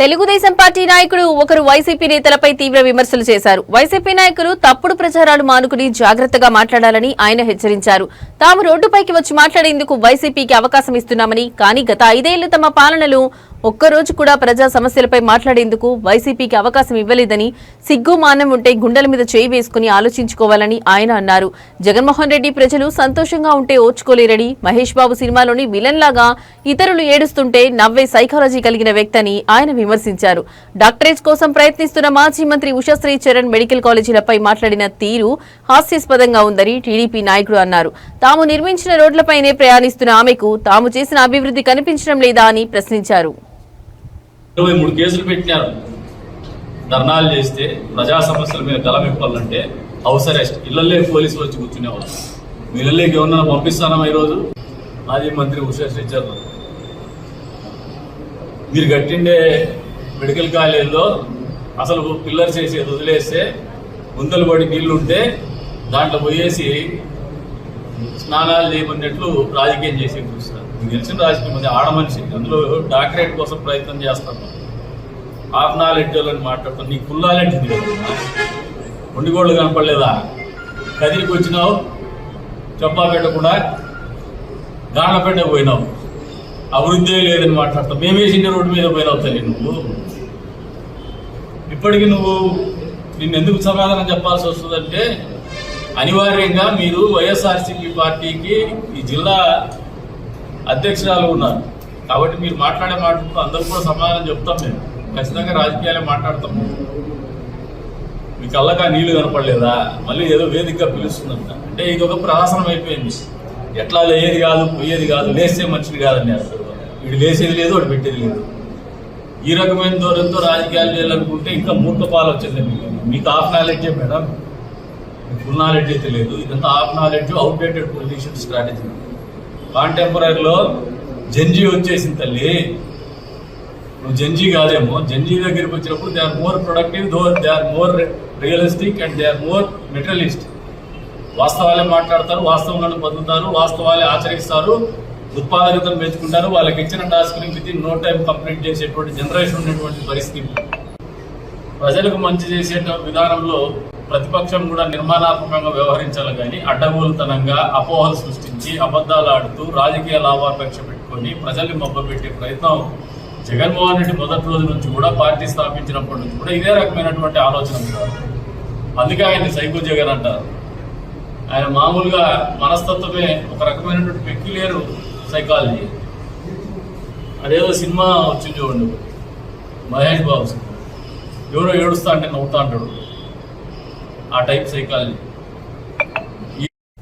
Telugu Desam party నాయకుడు ఒకరు YCP నేతలపై తీవ్ర విమర్శలు చేశారు. వైసీపీ నాయకులు తప్పుడు ప్రచారాలు మానుకుని జాగ్రత్తగా మాట్లాడాలని ఆయన హెచ్చరించారు. తాము రోడ్డుపైకి వచ్చి మాట్లాడేందుకు వైసీపీకి అవకాశం ఇస్తున్నామని కానీ గత ఐదేళ్ళు తమ పాలనలో ఒక్కరోజు కూడా ప్రజా సమస్యలపై మాట్లాడేందుకు వైసీపీకి అవకాశం ఇవ్వలేదని సిగ్గు మానం ఉంటే గుండెల మీద చేయి వేసుకుని ఆలోచించుకోవాలని ఆయన అన్నారు. జగన్మోహన్ రెడ్డి ప్రజలు సంతోషంగా ఉంటే ఓర్చుకోలేరని మహేష్ బాబు సినిమాలోని విలన్ లాగా ఇతరులు ఏడుస్తుంటే నవ్వే సైకాలజీ కలిగిన వ్యక్తని ఆయన విమర్శించారు. డాక్టరేట్ కోసం ప్రయత్నిస్తున్న మాజీ మంత్రి ఉషాశ్రీ చరణ్ మెడికల్ కాలేజీలపై మాట్లాడిన తీరు హాస్యాస్పదంగా ఉందని టీడీపీ నాయకుడు అన్నారు. తాము నిర్మించిన రోడ్లపైనే ప్రయాణిస్తున్న ఆమెకు తాము చేసిన అభివృద్ధి కనిపించడం లేదా అని ప్రశ్నించారు. ఇరవై మూడు కేసులు పెట్టినారు. ధర్నాలు చేస్తే ప్రజా సమస్యల మీద గలమిప్పాలంటే హౌస్ అరెస్ట్ ఇళ్ళల్లే పోలీసులు వచ్చి కూర్చునేవాళ్ళు. మీ ఇళ్ళలోకి గవర్నర్ పంపిస్తానా ఈరోజు? మాజీ మంత్రి ఉషాశ్రీ చరణ్. మీరు కట్టిండే మెడికల్ కాలేజీలో అసలు పిల్లర్స్ వేసి వదిలేస్తే గుంతలు పడి నీళ్ళుంటే దాంట్లో పోయేసి స్నానాలు చేయమన్నట్లు రాజకీయం చేసి చూస్తారు. మీకు తెలిసిన రాజకీయం మంది ఆడ మనిషి. అందులో డాక్టరేట్ కోసం ప్రయత్నం చేస్తాను హాఫ్ నాలెడ్జ్ వాళ్ళని మాట్లాడుతాను నీకు ఫుల్ నాలెడ్జ్ ఉంది కదా ఒండిగోళ్ళు కనపడలేదా? కదిరికి వచ్చినావు చెప్పా పెట్టకుండా గాండ్లపేట పోయినావు అభివృద్ధి లేదని మాట్లాడతావు. మేమే వేసిన రోడ్డు మీద పోయినావు తల్లి నువ్వు. ఇప్పటికి నువ్వు నిన్ను ఎందుకు సమాధానం చెప్పాల్సి వస్తుందంటే అనివార్యంగా మీరు వైఎస్ఆర్సీపీ పార్టీకి ఈ జిల్లా అధ్యక్షురాలు ఉన్నారు. కాబట్టి మీరు మాట్లాడే మాటలకు అందరూ కూడా సమాధానం చెప్తాం మేము. ఖచ్చితంగా రాజకీయాలే మాట్లాడతాము మీ కళ్ళగా నీళ్ళు కనపడలేదా? మళ్ళీ ఏదో వేదికగా పిలుస్తుందంట అంటే ఇది ఒక ప్రహసనం అయిపోయింది. ఎట్లా లేయేది కాదు పోయేది కాదు లేస్తే మంచిది కాదని అసలు వీడు లేసేది లేదు వాడు పెట్టేది లేదు. ఈ రకమైన దూరంతో రాజకీయాలు చేయాలనుకుంటే ఇంకా మూర్ఖ పాలు వచ్చింది మీకు. మీకు హాఫ్ నాలెడ్జే మేడం? ఫుల్ నాలెడ్జ్ అయితే లేదు. ఇదంతా half knowledge outdated politician strategy కాంటెంపరీలో Gen Z వచ్చేసింది తల్లి. నువ్వు జంజీ కాదేమో. జంజీ దగ్గరికి వచ్చినప్పుడు they are more productive though they are more realistic and they are more materialist వాస్తవాలే మాట్లాడతారు వాస్తవంలో బతుకుతారు వాస్తవాలే ఆచరిస్తారు. ఉత్పాదకతను పెంచుకుంటారు. వాళ్ళకి ఇచ్చిన టాస్క్ని within no time complete చేసేటువంటి జనరేషన్ ఉన్నటువంటి పరిస్థితి. ప్రజలకు మంచి చేసే విధానంలో ప్రతిపక్షం కూడా నిర్మాణాత్మకంగా వ్యవహరించాలి కానీ అడ్డగోలుతనంగా అపోహలు సృష్టించి అబద్ధాలు ఆడుతూ రాజకీయ లాభాపేక్ష పెట్టుకొని ప్రజల్ని మబ్బపెట్టే ప్రయత్నం జగన్మోహన్ రెడ్డి మొదటి రోజు నుంచి కూడా పార్టీ స్థాపించినప్పటి నుంచి కూడా ఇదే రకమైనటువంటి ఆలోచన అందుకే ఆయన సైకో జగన్ అంటారు. ఆయన మామూలుగా మనస్తత్వమే ఒక రకమైనటువంటి పెక్యులేరు సైకాలజీ అదేదో సినిమా వచ్చింది చూడండి. మహేష్ బాబు సినిమా. ఎవరో ఏడుస్తా అంటే నవ్వుతా అంటాడు. ఆ టైప్ సైకాలజీ